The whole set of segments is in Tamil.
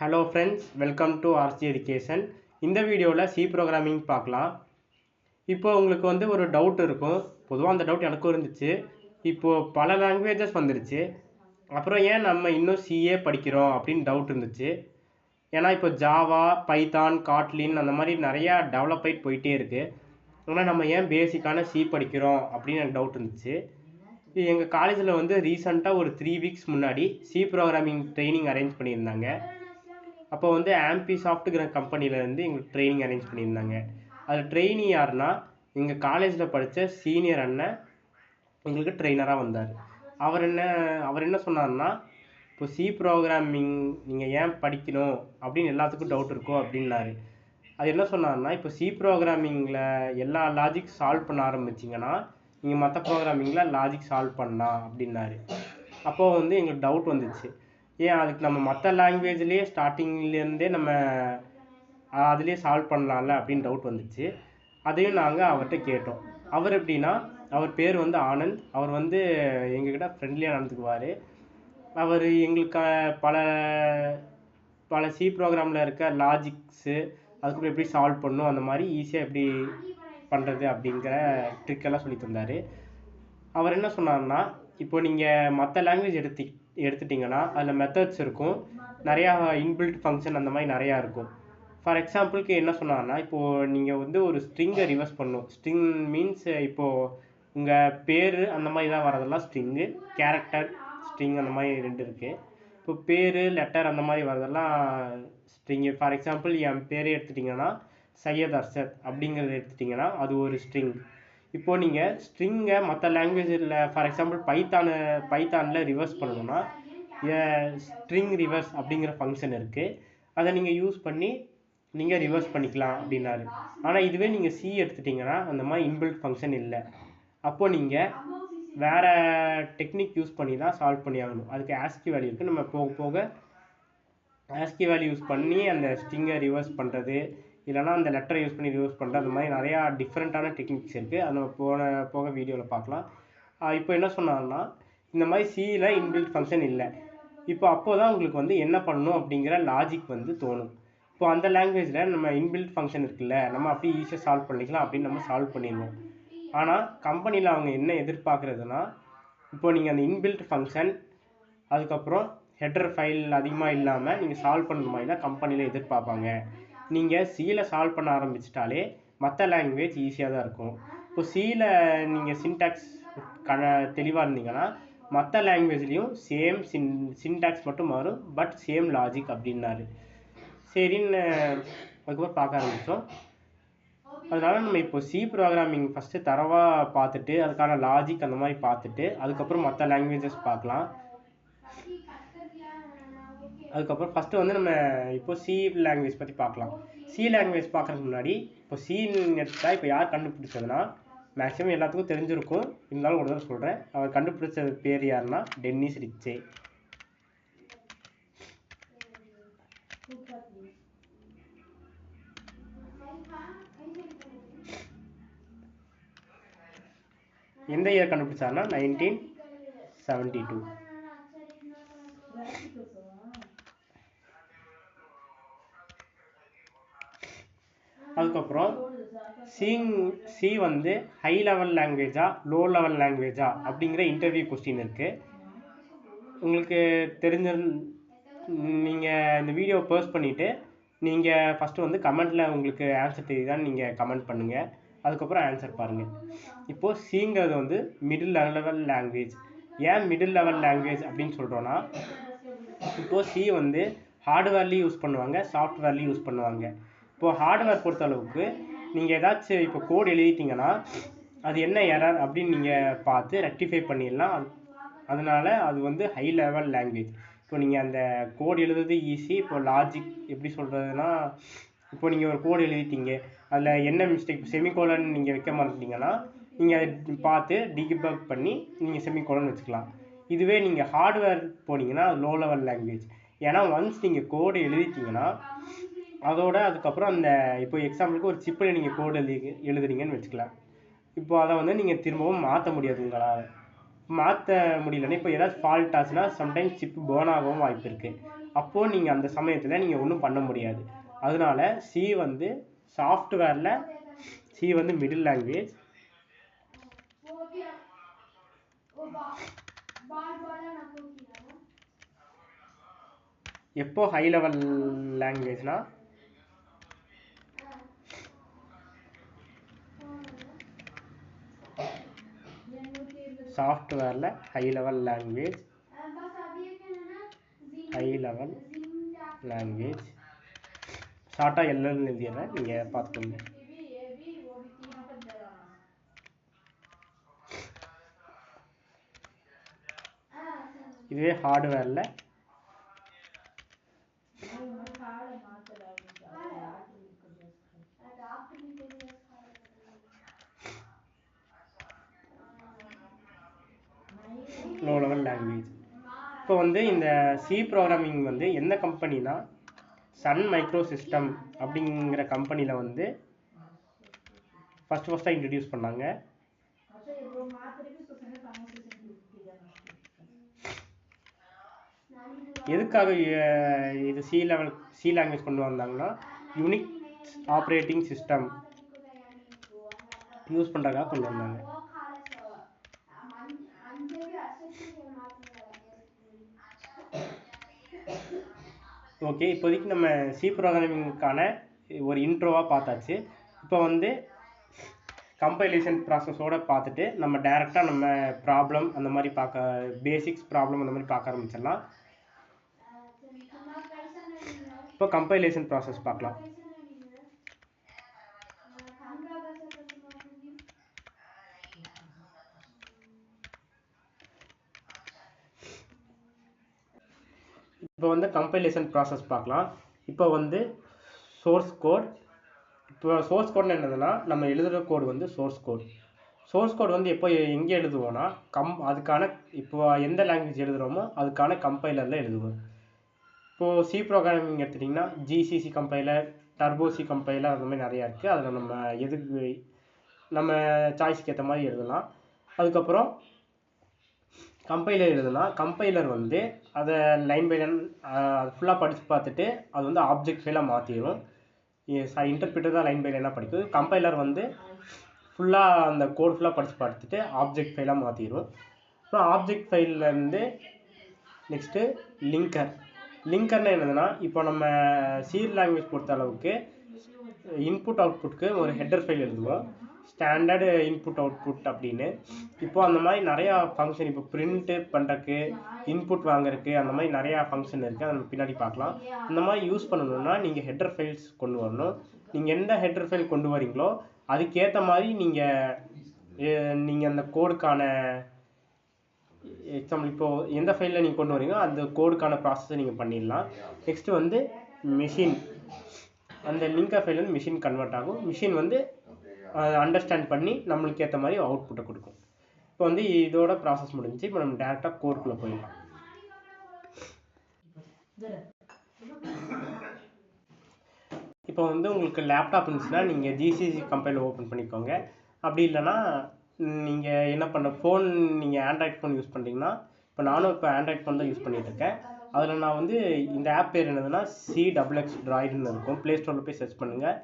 Hello friends welcome to RC education இந்த வீடியோவில் சி ப்ரோக்ராமிங் பார்க்கலாம். இப்போ உங்களுக்கு வந்து ஒரு டவுட் இருக்கும். பொதுவாக அந்த டவுட் எனக்கும் இருந்துச்சு. இப்போது பல லாங்குவேஜஸ் வந்துருச்சு. அப்புறம் ஏன் நம்ம இன்னும் சிஏ படிக்கிறோம் அப்படின்னு டவுட் இருந்துச்சு. ஏன்னா இப்போ ஜாவா பைத்தான் காட்லின் அந்த மாதிரி நிறையா டெவலப் ஆகிட்டு போயிட்டே இருக்குது ஆனால் நம்ம ஏன் பேசிக்கான சி படிக்கிறோம் அப்படின்னு எனக்கு டவுட் இருந்துச்சு. எங்கள் காலேஜில் வந்து ரீசெண்டாக ஒரு த்ரீ வீக்ஸ் முன்னாடி சி ப்ரோக்ராமிங் ட்ரைனிங் அரேஞ்ச் பண்ணியிருந்தாங்க. அப்போ வந்து ஆம்பி சாஃப்ட்டுங்கிற கம்பெனிலேருந்து எங்களுக்கு ட்ரைனிங் அரேஞ்ச் பண்ணியிருந்தாங்க. அதில் ட்ரெயினி யாருன்னா எங்கள் காலேஜில் படித்த சீனியர் அண்ணன் எங்களுக்கு ட்ரெயினராக வந்தார். அவர் என்ன அவர் என்ன சொன்னார்னா இப்போ சி ப்ரோக்ராமிங் நீங்கள் ஏன் படிக்கணும்? அப்படின்னு எல்லாத்துக்கும் டவுட் இருக்கும் அப்படின்னாரு. அது என்ன சொன்னார்னா இப்போ சி ப்ரோக்ராமிங்கில் எல்லா லாஜிக் சால்வ் பண்ண ஆரம்பிச்சிங்கன்னா நீங்கள் மற்ற ப்ரோக்ராமிங்கில் லாஜிக் சால்வ் பண்ணலாம். அப்படின்னாரு. அப்போது வந்து எங்களுக்கு டவுட் வந்துச்சு. ஏன் அதுக்கு நம்ம மற்ற லாங்குவேஜ்லேயே ஸ்டார்டிங்லேருந்தே நம்ம அதுலேயே சால்வ் பண்ணலாம்ல அப்படின்னு டவுட் வந்துச்சு. அதையும் நாங்கள் அவர்கிட்ட கேட்டோம். அவர் எப்படின்னா அவர் பேர் வந்து ஆனந்த். அவர் வந்து எங்ககிட்ட ஃப்ரெண்ட்லியாக நடந்துக்குவார். அவர் எங்களுக்கு பல பல சி ப்ரோக்ராமில் இருக்க லாஜிக்ஸு அதுக்கப்புறம் எப்படி சால்வ் பண்ணும் அந்த மாதிரி ஈஸியாக எப்படி பண்ணுறது அப்படிங்கிற ட்ரிக்கெல்லாம் சொல்லி தந்தார். அவர் என்ன சொன்னார்னா இப்போ நீங்கள் மற்ற லாங்குவேஜ் எடுத்து எடுத்துட்டிங்கன்னா அதில் மெத்தட்ஸ் இருக்கும். நிறையா இன்பில்ட் ஃபங்க்ஷன் அந்த மாதிரி நிறையா இருக்கும். ஃபார் எக்ஸாம்பிளுக்கு என்ன சொன்னாங்கன்னா இப்போது நீங்கள் வந்து ஒரு ஸ்ட்ரிங்கை ரிவர்ஸ் பண்ணும் ஸ்ட்ரிங் மீன்ஸ் இப்போது உங்கள் பேர் அந்த மாதிரி தான் வரதெல்லாம் ஸ்ட்ரிங்கு கேரக்டர் ஸ்ட்ரிங் அந்த மாதிரி ரெண்டு இருக்குது இப்போ பேர் லெட்டர் அந்த மாதிரி வரதெல்லாம் ஸ்ட்ரிங்கு ஃபார் எக்ஸாம்பிள் என் பேரே எடுத்துட்டிங்கன்னா சையத் அர்ஷத் அப்படிங்கிறத எடுத்துட்டிங்கன்னா அது ஒரு ஸ்ட்ரிங் இப்போது நீங்கள் ஸ்ட்ரிங்கை மற்ற லாங்குவேஜில் ஃபார் எக்ஸாம்பிள் பைத்தானு பைத்தானில் ரிவர்ஸ் பண்ணணும்னா ஸ்ட்ரிங் ரிவர்ஸ் அப்படிங்கிற ஃபங்க்ஷன் இருக்குது அதை நீங்கள் யூஸ் பண்ணி நீங்கள் ரிவர்ஸ் பண்ணிக்கலாம் அப்படின்னாரு. ஆனால் இதுவே நீங்கள் சி எடுத்துட்டிங்கன்னா அந்த மாதிரி இன்பில்ட் ஃபங்க்ஷன் இல்லை. அப்போது நீங்கள் வேறு டெக்னிக் யூஸ் பண்ணி தான் சால்வ் பண்ணி ஆகணும். அதுக்கு ஆஸ்கி வேல்யூ இருக்குது நம்ம போக போக ஆஸ்கி வேல்யூ யூஸ் பண்ணி அந்த ஸ்ட்ரிங்கை ரிவர்ஸ் பண்ணுறது இல்லைனா அந்த லெட்டரை யூஸ் பண்ணி ரிவர்ஸ் பண்ணுறது அந்த மாதிரி நிறையா டிஃப்ரெண்ட்டான டெக்னிக்ஸ் இருக்குது அது நம்ம போன போக வீடியோவில் பார்க்கலாம். இப்போ என்ன சொன்னாங்கன்னா இந்த மாதிரி சியில் இன்பில்ட் ஃபங்க்ஷன் இல்லை. இப்போ அப்போ தான் உங்களுக்கு வந்து என்ன பண்ணணும் அப்படிங்கிற லாஜிக் வந்து தோணும். இப்போ அந்த லாங்குவேஜில் நம்ம இன்பில்ட் ஃபங்க்ஷன் இருக்குல்ல நம்ம அப்படியே ஈஸியாக சால்வ் பண்ணிக்கலாம் அப்படின்னு நம்ம சால்வ் பண்ணிடுவோம். ஆனால் கம்பெனியில் அவங்க என்ன எதிர்பார்க்குறதுனா இப்போ நீங்கள் அந்த இன்பில்ட் ஃபங்க்ஷன் அதுக்கப்புறம் ஹெட்டர் ஃபைல் அதிகமாக இல்லாமல் நீங்கள் சால்வ் பண்ணுற மாதிரி தான் கம்பெனியில் எதிர்பார்ப்பாங்க? நீங்கள் சியில் சால்வ் பண்ண ஆரம்பிச்சிட்டாலே மற்ற லாங்குவேஜ் ஈஸியாக தான் இருக்கும். இப்போ சியில் நீங்கள் சின்டாக்ஸ் கண தெளிவாக இருந்தீங்கன்னா மற்ற லாங்குவேஜ்லேயும் சேம் சின் சின்டாக்ஸ் மட்டும் மாறும் பட் சேம் லாஜிக் அப்படின்னாரு. சரின்னு அதுக்கப்புறம் பார்க்க ஆரம்பித்தோம் அதனால் நம்ம இப்போ சி ப்ரோக்ராமிங் ஃபஸ்ட்டு தரவாக பார்த்துட்டு அதுக்கான லாஜிக் அந்த மாதிரி பார்த்துட்டு அதுக்கப்புறம் மற்ற லாங்குவேஜஸ் பார்க்கலாம். அதுக்கப்புறம் ஃபஸ்ட்டு வந்து நம்ம இப்போ சி லாங்குவேஜ் பற்றி பார்க்கலாம். சி லாங்குவேஜ் பார்க்குறதுக்கு முன்னாடி இப்போ சின்னு எடுத்தால் இப்போ யார் கண்டுபிடிச்சதுன்னா மேக்ஸிமம் எல்லாத்துக்கும் தெரிஞ்சிருக்கும். இருந்தாலும் ஒரு தடவை சொல்கிறேன் அவர் கண்டுபிடிச்ச பேர் யாருன்னா டென்னிஸ் ரிச்சே. எந்த இயர் கண்டுபிடிச்சாருன்னா நைன்டீன் செவன்டி டூ அதுக்கப்புறம் சிங் சி வந்து ஹை லெவல் லாங்குவேஜா லோ லெவல் லாங்குவேஜா அப்படிங்கிற இன்டர்வியூ கொஸ்டின் இருக்குது உங்களுக்கு தெரிஞ்ச நீங்கள் இந்த வீடியோ போஸ்ட் பண்ணிவிட்டு நீங்கள் ஃபஸ்ட்டு வந்து கமெண்ட்டில் உங்களுக்கு ஆன்சர் தெரியுதான்னு நீங்கள் கமெண்ட் பண்ணுங்கள் அதுக்கப்புறம் ஆன்சர் பாருங்கள் இப்போது சிங்கிறது வந்து மிடில் லெவல் லாங்குவேஜ் ஏன் மிடில் லெவல் லாங்குவேஜ் அப்படின்னு சொல்கிறோன்னா இப்போது சி வந்து ஹார்ட்வேர்லேயும் யூஸ் பண்ணுவாங்க சாஃப்ட்வேர்லேயும் யூஸ் பண்ணுவாங்க. இப்போது ஹார்ட்வேர் பொறுத்த அளவுக்கு நீங்கள் ஏதாச்சும் இப்போ கோட் எழுதிட்டிங்கன்னா அது என்ன எரர் அப்படின்னு நீங்கள் பார்த்து ரெக்டிஃபை பண்ணிடலாம். அதனால அதனால் அது வந்து ஹை லெவல் லாங்குவேஜ் இப்போ நீங்கள் அந்த கோட் எழுதுறது ஈஸி இப்போ லாஜிக் எப்படி சொல்கிறதுனா இப்போ நீங்கள் ஒரு கோடு எழுதிட்டீங்க அதில் என்ன மிஸ்டேக் செமிகோலன் நீங்கள் வைக்க மாட்டீங்கன்னா நீங்கள் அதை பார்த்து டிகிபக் பண்ணி நீங்கள் செமிகோலன் வச்சுக்கலாம். இதுவே நீங்கள் ஹார்ட்வேர் போனீங்கன்னா லோ லெவல் லாங்குவேஜ் ஏன்னா ஒன்ஸ் நீங்கள் கோடு எழுதிட்டீங்கன்னா அதோட அதுக்கப்புறம் அந்த இப்போ எக்ஸாம்பிளுக்கு ஒரு சிப்பில் நீங்கள் கோடு எழுதி எழுதுறீங்கன்னு வச்சுக்கலாம். இப்போ அதை வந்து நீங்கள் திரும்பவும் மாற்ற முடியாது உங்களால். மாற்ற முடியலன்னா இப்போ ஏதாச்சும் ஃபால்ட் ஆச்சுன்னா சம்டைம்ஸ் சிப் பேர்ன் ஆகவும் வாய்ப்பு இருக்குது அப்போது நீங்கள் அந்த சமயத்தில் நீங்கள் ஒன்றும் பண்ண முடியாது. அதனால சி வந்து சாஃப்ட்வேரில் சி வந்து மிடில் லாங்குவேஜ் எப்போ ஹை லெவல் லாங்குவேஜ்னால் சாஃப்ட்வேரில் high level language high level language ஷார்ட்டாக எல்லாம் எழுதிடுறேன். நீங்கள் பார்த்துக்கோங்க. இதுவே ஹார்ட்வேரில் வந்து இந்த சி ப்ரோக்ராமிங் வந்து எந்த கம்பெனினா சன் மைக்ரோ சிஸ்டம் அப்படிங்கிற கம்பெனியில் வந்து ஃபஸ்ட் ஃபஸ்ட்டாக இன்ட்ரடியூஸ் பண்ணாங்க. எதுக்காக இது சி லெவல் சி லாங்குவேஜ் கொண்டு வந்தாங்கன்னா யூனிக் ஆப்ரேட்டிங் சிஸ்டம் யூஸ் பண்ணுறதுக்காக கொண்டு வந்தாங்க. ஓகே இப்போதைக்கு நம்ம சி ப்ரோக்ராமிங்க்கான ஒரு இன்ட்ரோவாக பார்த்தாச்சு. இப்போ வந்து கம்பைலேஷன் ப்ராசஸோடு பார்த்துட்டு நம்ம டைரெக்டாக நம்ம ப்ராப்ளம் அந்த மாதிரி பார்க்க பேசிக்ஸ் ப்ராப்ளம் அந்த மாதிரி பார்க்க ஆரம்பிச்சிடலாம். இப்போ கம்பைலேஷன் ப்ராசஸ் பார்க்கலாம். இப்போ வந்து கம்பைலேஷன் ப்ராசஸ் பார்க்கலாம். இப்போ வந்து சோர்ஸ் கோட் இப்போ சோர்ஸ் கோட்னு என்னதுன்னா நம்ம எழுதுகிற கோடு வந்து சோர்ஸ் கோட் சோர்ஸ் கோட் வந்து எப்போ எங்கே எழுதுவோம்னா கம் அதுக்கான இப்போ எந்த லாங்குவேஜ் எழுதுகிறோமோ அதுக்கான கம்பைலரில் எழுதுவோம். இப்போது சி ப்ரோக்ராமிங் எடுத்துட்டிங்கன்னா GCC compiler turbo C compiler அந்த மாதிரி நிறையா இருக்குது அதில் நம்ம எதுக்கு நம்ம சாய்ஸ்க்கு ஏற்ற மாதிரி எழுதலாம். அதுக்கப்புறம் கம்பைலர் எழுதுனா கம்பைலர் வந்து அதை லைன் பை லைன் ஃபுல்லாக படித்து பார்த்துட்டு அது வந்து ஆப்ஜெக்ட் ஃபைலாக மாற்றிடும் இன்டர்பிரிட்டர் தான் லைன் பை லைனாக படிக்கும் கம்பைலர் வந்து ஃபுல்லாக அந்த கோட் ஃபுல்லாக படித்து பார்த்துட்டு ஆப்ஜெக்ட் ஃபைலாக மாற்றிடும் அப்புறம் ஆப்ஜெக்ட் ஃபைல்லேருந்து நெக்ஸ்ட்டு லிங்கர் லிங்கர்னா என்னதுன்னா இப்போ நம்ம சீர் லாங்குவேஜ் பொறுத்த அளவுக்கு இன்புட் அவுட்புட்க்கு ஒரு ஹெட்டர் ஃபைல் எழுதுவோம். ஸ்டாண்டர்டு இன்புட் அவுட்புட் அப்படின்னு. இப்போ அந்த மாதிரி நிறையா ஃபங்க்ஷன் இப்போ பிரிண்ட்டு பண்ணுறக்கு இன்புட் வாங்குறதுக்கு அந்த மாதிரி நிறையா ஃபங்க்ஷன் இருக்குது அதை பின்னாடி பார்க்கலாம். அந்த மாதிரி யூஸ் பண்ணணும்னா நீங்கள் ஹெட்டர் ஃபைல்ஸ் கொண்டு வரணும். நீங்கள் எந்த ஹெட்டர் ஃபைல் கொண்டு வரீங்களோ அதுக்கேற்ற மாதிரி நீங்கள் நீங்கள் அந்த கோடுக்கான எக்ஸாம்பிள் இப்போது எந்த ஃபைலில் நீங்கள் கொண்டு வரீங்களோ அந்த கோடுக்கான ப்ராசஸை நீங்கள் பண்ணிடலாம். நெக்ஸ்ட்டு வந்து மிஷின் அந்த லிங்கர் ஃபைல் வந்து மிஷின் கன்வெர்ட் ஆகும். மிஷின் வந்து அண்டர்ஸ்டாண்ட் பண்ணி நம்மளுக்கு ஏற்ற மாதிரி அவுட்புட்டை கொடுக்கும். இப்போ வந்து இதோட ப்ராசஸ் முடிஞ்சு இப்போ நம்ம டேரெக்டாக கோர்க்குள்ளே போயிடலாம். இப்போ வந்து உங்களுக்கு லேப்டாப் இருந்துச்சுன்னா நீங்கள் ஜிசிசி கம்பெனியில் ஓப்பன் பண்ணிக்கோங்க. அப்படி இல்லைன்னா நீங்கள் என்ன பண்ண ஃபோன் நீங்கள் ஆண்ட்ராய்ட் ஃபோன் யூஸ் பண்ணுறீங்கன்னா இப்போ நானும் இப்போ ஆண்ட்ராய்ட் ஃபோன் தான் யூஸ் பண்ணிட்டு இருக்கேன். அதில் நான் வந்து இந்த ஆப் பேர் என்னதுன்னா சி டபுள் எக்ஸ் ட்ராய்டுன்னு இருக்கும். ப்ளே ஸ்டோரில் போய் சர்ச் பண்ணுங்கள்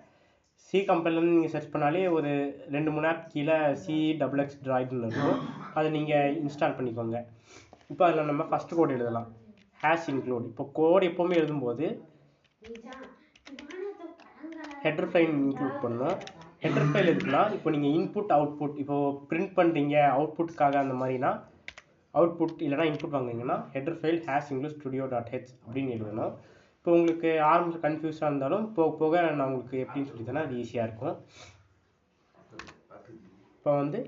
சி கம்பெனிலேருந்து நீங்கள் சர்ச் பண்ணாலே ஒரு ரெண்டு மூணு ஆப் கீழே சி டபுள் எக்ஸ் ட்ராய்டுன்னு இருக்கும். அதை நீங்கள் இன்ஸ்டால் பண்ணிக்கோங்க. இப்போ அதில் நம்ம ஃபஸ்ட்டு கோட் எழுதலாம். ஹேஷ் இன்க்ளூட் இப்போ கோட் எப்போவுமே எழுதும்போது ஹெட்ரு ஃபைல் இன்க்ளூட் பண்ணணும். ஹெட்ரு ஃபைல் எதுக்குன்னா இப்போ நீங்கள் இன்புட் அவுட்புட் இப்போது பிரிண்ட் பண்ணுறீங்க அவுட்புட்காக அந்த மாதிரினா அவுட்புட் இல்லைனா இன்புட் வாங்குறீங்கன்னா header file hash include studio dot H அப்படின்னு எழுதணும். இப்போ உங்களுக்கு ஆரம்பத்தில் கன்ஃபியூஸாக இருந்தாலும் போக போக நான் உங்களுக்கு எப்படின்னு சொல்லி தானே அது ஈஸியாக இருக்கும். இப்போ வந்து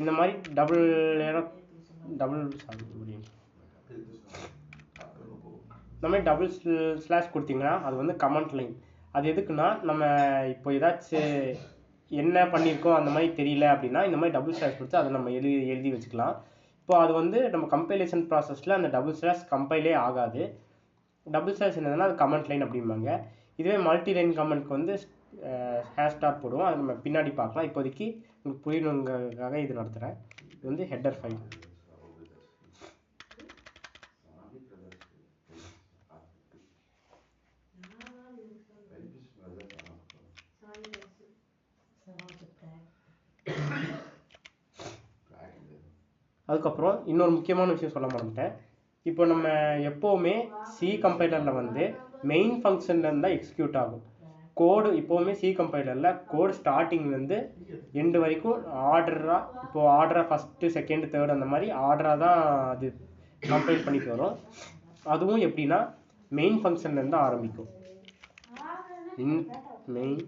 இந்த மாதிரி டபுள் டபுள் முடியும். இந்த மாதிரி டபுள் ஸ்லாஷ் கொடுத்தீங்கன்னா அது வந்து கமெண்ட் லைன் அது எதுக்குன்னா நம்ம இப்போ ஏதாச்சும் என்ன பண்ணியிருக்கோம் அந்த மாதிரி தெரியல அப்படின்னா இந்த மாதிரி டபுள் ஸ்லாஷ் கொடுத்து அதை நம்ம எழுதி எழுதி வச்சுக்கலாம். இப்போ அது வந்து நம்ம கம்பைலேஷன் ப்ராசஸில் அந்த டபுள் ஸ்லாஷ் கம்பைலே ஆகாது. டபுள் ஸ்லாஷ் என்னதுன்னா அது கமெண்ட் லைன் அப்படிம்பாங்க. இதுவே மல்டி லைன் கமெண்ட்க்கு வந்து ஹேஷ்டாக் ஸ்டார் போடுவோம். அது நம்ம பின்னாடி பார்க்கலாம். இப்போதைக்கு உங்களுக்கு புரியணுங்கிறதுக்காக இது நடத்துகிறேன் இது வந்து ஹெட்டர் ஃபைல் அதுக்கப்புறம் இன்னொரு முக்கியமான விஷயம் சொல்ல மறந்துட்டேன். இப்போ நம்ம எப்போவுமே சி கம்பைலரில் வந்து மெயின் ஃபங்க்ஷன்லேருந்து தான் எக்ஸிக்யூட் ஆகும். கோடு இப்போவுமே சி கம்பைலரில் கோடு ஸ்டார்டிங்லேருந்து எண்டு வரைக்கும் ஆர்டராக இப்போது ஆர்டராக ஃபஸ்ட்டு செகண்ட் தேர்ட் அந்த மாதிரி ஆர்டராக தான் அது கம்பைல் பண்ணிட்டு வரும். அதுவும் எப்படின்னா மெயின் ஃபங்க்ஷன்லேருந்து ஆரம்பிக்கும். மெயின்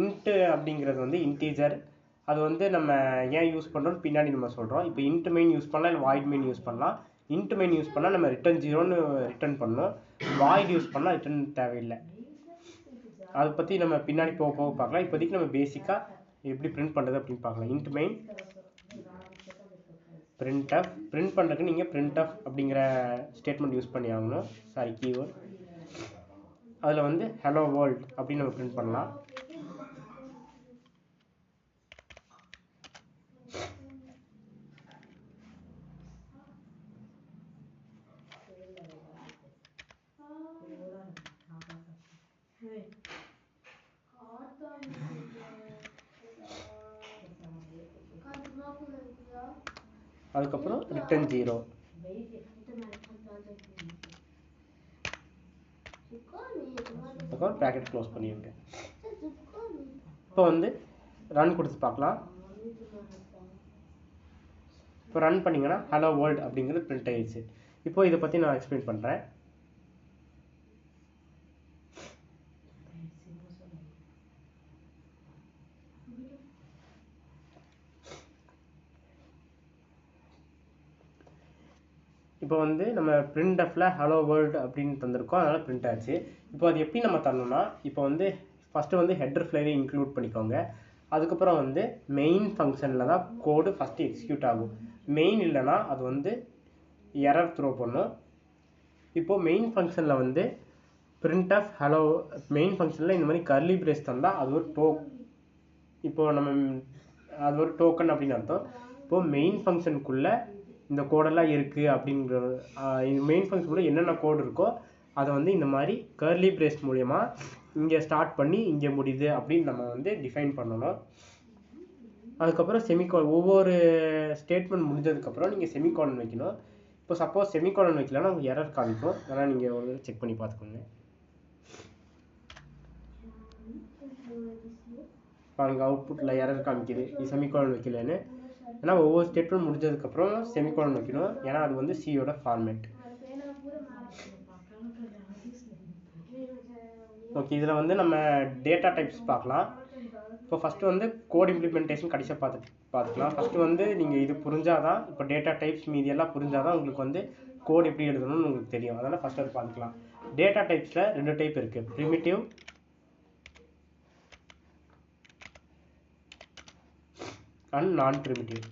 இன்ட்டு அப்படிங்கிறது வந்து இன்டீஜர் அது வந்து நம்ம ஏன் யூஸ் பண்ணுறோம் பின்னாடி நம்ம சொல்கிறோம் இப்போ இன்ட் மெயின் யூஸ் பண்ணலாம் இல்லை வாய்ட் மெயின் யூஸ் பண்ணலாம். இன்ட் மெயின் யூஸ் பண்ணால் நம்ம ரிட்டர்ன் ஜீரோன்னு ரிட்டர்ன் பண்ணணும். வாய்ட் யூஸ் பண்ணால் ரிட்டர்ன் தேவையில்லை. அதை பற்றி நம்ம பின்னாடி போக போக பார்க்கலாம். இப்போதைக்கு நம்ம பேசிக்காக எப்படி பிரிண்ட் பண்ணுறது அப்படின்னு பார்க்கலாம். Int main printf print பண்ணுறதுக்கு நீங்கள் பிரிண்ட் அப் அப்படிங்கிற ஸ்டேட்மெண்ட் யூஸ் பண்ணி ஆகணும். சாரி கீவேர்ட் அதில் வந்து ஹலோ வேர்ல்ட் அப்படின்னு நம்ம பிரிண்ட் பண்ணலாம். அதுக்கப்புறம் ரிட்டர்ன் ஜீரோ அதுக்கப்புறம் ப்ராக்கெட் க்ளோஸ் பண்ணிடுங்க. இப்போ வந்து ரன் கொடுத்து பார்க்கலாம். இப்போ ரன் பண்ணிங்கன்னா ஹலோ வேர்ல்ட் அப்படிங்கிறது பிரிண்ட் ஆயிடுச்சு. இப்போ இதை பற்றி நான் எக்ஸ்பிளைன் பண்ணுறேன் இப்போ வந்து நம்ம பிரிண்ட் அஃப்ல ஹலோ வேர்ல்டு அப்படின்னு தந்திருக்கோம். அதனால் பிரிண்ட் ஆச்சு. இப்போ அது எப்படி நம்ம தரணும்னா இப்போ வந்து ஃபஸ்ட்டு வந்து ஹெட்டர் ஃப்ளேரை இன்க்ளூட் பண்ணிக்கோங்க. அதுக்கப்புறம் வந்து மெயின் ஃபங்க்ஷனில் தான் கோடு ஃபஸ்ட்டு எக்ஸிக்யூட் ஆகும். மெயின் இல்லைன்னா அது வந்து எரர் த்ரோ பண்ணும். இப்போது மெயின் ஃபங்க்ஷனில் வந்து பிரிண்ட் ஆஃப் ஹலோ மெயின் ஃபங்க்ஷனில் இந்த மாதிரி கர்லி பிரேஸ் தந்தால் அது ஒரு டோ இப்போது நம்ம அது ஒரு டோக்கன் அப்படின்னு அர்த்தம். இப்போது மெயின் ஃபங்க்ஷனுக்குள்ளே இந்த கோடெல்லாம் இருக்குது அப்படிங்கிற மெயின் ஃபங்க்ஷனுக்குள்ளே என்னென்ன கோடு இருக்கோ அதை வந்து இந்த மாதிரி கர்லி பிரேஸ் மூலயமா இங்கே ஸ்டார்ட் பண்ணி இங்கே முடியுது அப்படின்னு நம்ம வந்து டிஃபைன் பண்ணணும். அதுக்கப்புறம் செமிகாலன் ஒவ்வொரு ஸ்டேட்மெண்ட் முடிஞ்சதுக்கப்புறம் நீங்கள் செமிகாலன் வைக்கணும். இப்போ சப்போஸ் செமிகாலன் வைக்கலன்னா உங்களுக்கு எரர் காமிக்கும். அதனால் நீங்கள் ஒரு செக் பண்ணி பார்த்துக்கோங்க. பாருங்க அவுட்புட்டில் எரர் காமிக்குது. இது செமிகாலன் வைக்கலன்னு. ஏன்னா ஒவ்வொரு ஸ்டேட்மெண்ட் முடிஞ்சதுக்கப்புறம் செமிகோலன் வைக்கணும். ஏன்னா அது வந்து சியோட ஃபார்மேட் ஓகே இதில் வந்து நம்ம டேட்டா டைப்ஸ் பார்க்கலாம். இப்போ ஃபஸ்ட்டு வந்து கோட் இம்ப்ளிமெண்டேஷன் கடைசியாக பார்த்து பார்த்துக்கலாம். ஃபஸ்ட்டு வந்து நீங்கள் இது புரிஞ்சாதான் இப்போ டேட்டா டைப்ஸ் மீதி எல்லாம் புரிஞ்சாதான் உங்களுக்கு வந்து கோட் எப்படி எழுதணும்னு உங்களுக்கு தெரியும். அதனால் ஃபஸ்ட் அது பார்த்துக்கலாம். டேட்டா டைப்ஸில் ரெண்டு டைப் இருக்குது ப்ரிமிட்டிவ் அண்ட் நான் ப்ரிமிட்டிவ்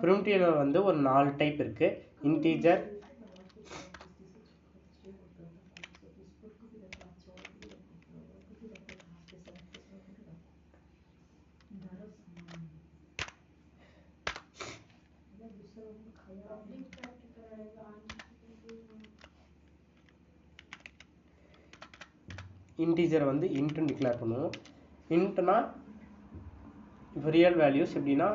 ப்ரிமிட்டிவ்ல வந்து ஒரு நாலு டைப் இருக்குது இன்டீஜர் இன்டீஜர் வந்து இன்ட்னு டிக்ளேர் பண்ணுவோம். இன்ட்னா இப்போ ரியல் வேல்யூஸ் எப்படின்னா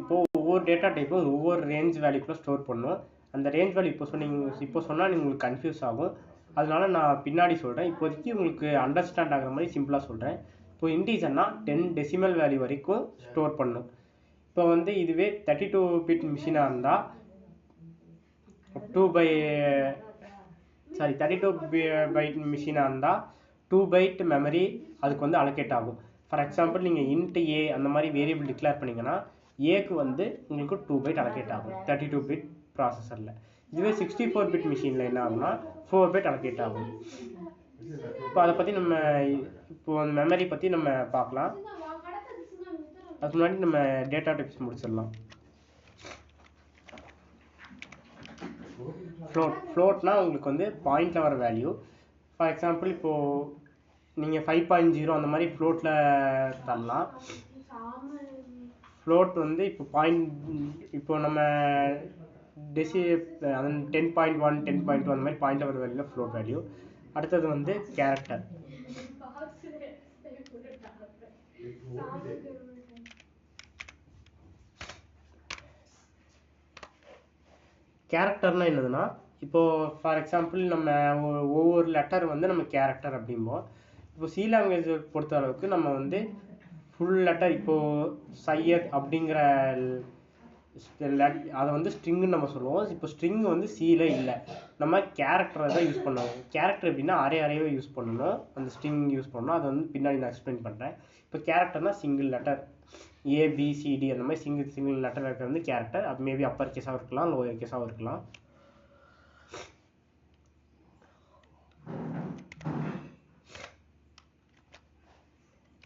இப்போ ஒவ்வொரு டேட்டா டைப்பும் ஒவ்வொரு ரேஞ்ச் வேல்யூக்குள்ள ஸ்டோர் பண்ணும் அந்த ரேஞ்ச் வேல்யூ இப்போ சொன்னீங்க இப்போ சொன்னால் உங்களுக்கு கன்ஃபியூஸ் ஆகும். அதனால நான் பின்னாடி சொல்கிறேன் இப்போதைக்கு உங்களுக்கு அண்டர்ஸ்டாண்ட் ஆகிற மாதிரி சிம்பிளாக சொல்கிறேன் இப்போ இன்டீஜர்னா டென் டெசிமல் வேல்யூ வரைக்கும் ஸ்டோர் பண்ணும். இப்போ வந்து இதுவே தேர்ட்டி டூ பிட் மிஷினாக இருந்தால் two by sorry thirty two byte மிஷினாக இருந்தால் டூ பைட் மெமரி அதுக்கு வந்து அலோகேட் ஆகும். ஃபார் எக்ஸாம்பிள் நீங்கள் இன்ட் ஏ அந்த மாதிரி வேரியபிள் டிக்ளேர் பண்ணீங்கன்னா ஏக்கு வந்து உங்களுக்கு டூ பைட் அலோகேட் ஆகும். தேர்ட்டி டூ பிட் ப்ராசஸரில் இதுவே சிக்ஸ்டி ஃபோர் பிட் மிஷினில் என்ன ஆகும்னா ஃபோர் பைட் அலோகேட் ஆகும். இப்போ அதை பற்றி நம்ம இப்போ அந்த மெமரி பற்றி நம்ம பார்க்கலாம். அதுக்கு முன்னாடி நம்ம டேட்டா டைப்ஸ் முடிச்சிடலாம். ஃப்ளோட் ஃப்ளோட்னா உங்களுக்கு வந்து பாயிண்டில் வர வேல்யூ ஃபார் எக்ஸாம்பிள் இப்போது நீங்கள் ஃபைவ் பாயிண்ட் ஜீரோ அந்த மாதிரி ஃப்ளோட்டில் தரலாம். ஃப்ளோட் வந்து இப்போ பாயிண்ட் இப்போ நம்ம டெசி அது ten point one ten point two அந்த மாதிரி பாயிண்ட் வர வேல்யூல ஃப்ளோட் வேல்யூ அடுத்தது வந்து கேரக்டர் கேரக்டர்னா என்னதுன்னா இப்போ ஃபார் எக்ஸாம்பிள் நம்ம ஒ- ஒவ்வொரு லெட்டர் வந்து நம்ம கேரக்டர் அப்படிம்போம் இப்போ சி லாங்குவேஜ் பொறுத்த அளவுக்கு நம்ம வந்து ஃபுல் லெட்டர் இப்போ சையத் அப்படிங்கிற அதை வந்து ஸ்ட்ரிங்னு நம்ம சொல்லுவோம். இப்போ ஸ்ட்ரிங் வந்து சீல இல்லை. நம்ம கேரக்டரை தான் யூஸ் பண்ணுவோம் கேரக்டர் எப்படின்னா அரை அரையவே யூஸ் பண்ணணும். அந்த ஸ்ட்ரிங் யூஸ் பண்ணணும். அதை வந்து பின்னாடி நான் எக்ஸ்பிளைன் பண்ணுறேன் இப்போ கேரக்டர்னா சிங்கிள் லெட்டர் ஏபிசிடி அந்த மாதிரி சிங்கிள் சிங்கிள் லெட்டர் இருக்கிறது வந்து கேரக்டர் அது மேபி அப்பர் கேஸாகவும் இருக்கலாம் லோயர் கேஸாகவும் இருக்கலாம்.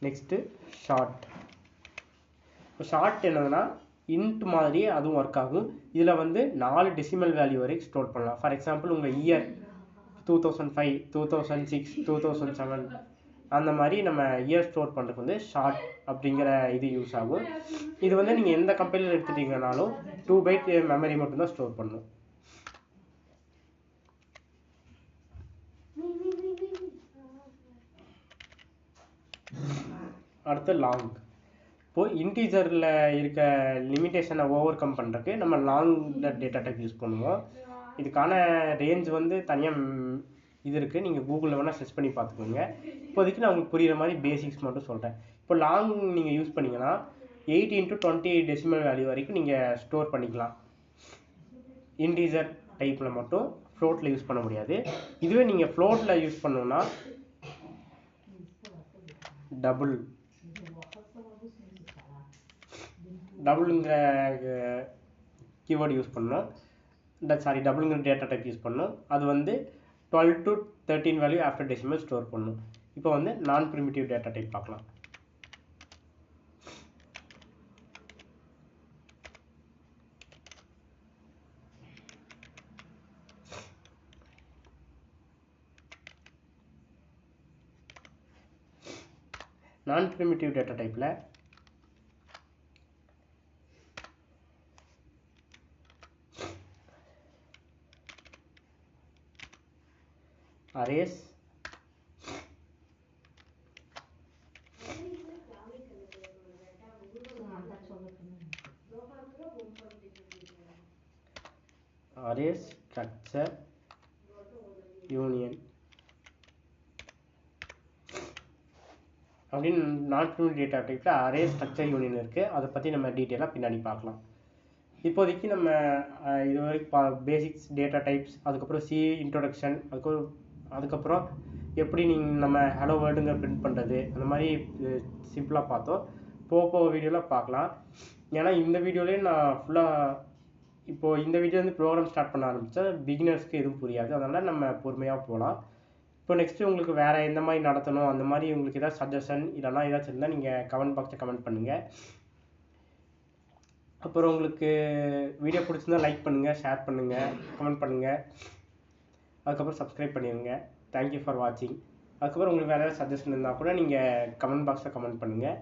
நெக்ஸ்ட்டு ஷார்ட் இப்போ ஷார்ட் என்னதுன்னா இன்ட் மாதிரி அதுவும் ஒர்க் ஆகும். இதில் வந்து நாலு டெசிமல் வேல்யூ வரைக்கும் ஸ்டோர் பண்ணலாம். ஃபார் எக்ஸாம்பிள் உங்கள் year two thousand five two thousand six two thousand seven அந்த மாதிரி நம்ம இயர் ஸ்டோர் பண்ணுறதுக்கு வந்து ஷார்ட் அப்படிங்கிற இது யூஸ் ஆகும். இது வந்து நீங்கள் எந்த கம்பெனியில் எடுத்துட்டீங்கனாலும் டூ பைட் மெமரி மட்டும்தான் ஸ்டோர் பண்ணும் அடுத்து லாங் இப்போ இன்டீஜரில் இருக்க லிமிட்டேஷனை ஓவர் கம் பண்ணுறதுக்கு நம்ம லாங் டேட்டா டைப் யூஸ் பண்ணுவோம். இதுக்கான ரேஞ்ச் வந்து தனியாக இது இருக்குது நீங்கள் கூகுளில் வேணால் சர்ச் பண்ணி பார்த்துக்கோங்க. இப்போதைக்கு நான் உங்களுக்கு புரிகிற மாதிரி பேசிக்ஸ் மட்டும் சொல்கிறேன் இப்போ லாங் நீங்கள் யூஸ் பண்ணிங்கன்னா eight into twenty decimal value வரைக்கும் நீங்கள் ஸ்டோர் பண்ணிக்கலாம். இன்டீஜர் டைப்பில் மட்டும் ஃப்ளோட்டில் யூஸ் பண்ண முடியாது. இதுவே நீங்கள் ஃப்ளோட்டில் யூஸ் பண்ணோன்னா டபுள் டபுளுங்கிற கீவேர்டு யூஸ் பண்ணோம் இந்த சாரி டபுளுங்கிற டேட்டா டைப் யூஸ் பண்ணோம் அது வந்து twelve to thirteen value after decimal store பண்ணும் இப்போ வந்து நான் ப்ரிமிட்டிவ் டேட்டா டைப் பார்க்கலாம். நான் ப்ரிமிட்டிவ் டேட்டா டைப்பில் அரேஸ் arrays structure union. அப்படின்னு நாட் ப்ரிமிட் டேட்டா டைப்பில் அரே ஸ்ட்ரக்சர் யூனியன் இருக்குது அதை பற்றி நம்ம டீட்டெயிலாக பின்னாடி பார்க்கலாம். இப்போதைக்கு நம்ம இது வரைக்கும் பா பேசிக்ஸ் டேட்டா டைப்ஸ் அதுக்கப்புறம் சி இன்ட்ரொடக்ஷன் அதுக்கப்புறம் அதுக்கப்புறம் எப்படி நீங்கள் நம்ம ஹலோ வேர்டுங்க பிரிண்ட் பண்ணுறது அந்த மாதிரி சிம்பிளாக பார்த்தோம். போக போக வீடியோவில் பார்க்கலாம். ஏன்னா இந்த வீடியோலேயே நான் ஃபுல்லாக இப்போது இந்த வீடியோ வந்து ப்ரோக்ராம் ஸ்டார்ட் பண்ண ஆரம்பித்தா பிகினர்ஸ்க்கு எதுவும் புரியாது. அதனால் நம்ம பொறுமையாக போகலாம் இப்போ நெக்ஸ்ட்டு உங்களுக்கு வேறு எந்த மாதிரி நடத்தணும்? அந்த மாதிரி உங்களுக்கு ஏதாவது சஜஷன் இல்லைனா ஏதாச்சும் இருந்தால் நீங்கள் கமெண்ட் பாக்ஸில் கமெண்ட் பண்ணுங்கள் அப்புறம் உங்களுக்கு வீடியோ பிடிச்சிருந்தா லைக் பண்ணுங்கள் ஷேர் பண்ணுங்கள் கமெண்ட் பண்ணுங்கள் அதுக்கப்புறம் சப்ஸ்கிரைப் பண்ணிடுங்க தேங்க்யூ ஃபார் வாட்சிங் அதுக்கப்புறம் உங்களுக்கு வேறு ஏதாவது சஜஷன் இருந்தால் கூட நீங்கள் கமெண்ட் பாக்ஸில் கமெண்ட் பண்ணுங்கள்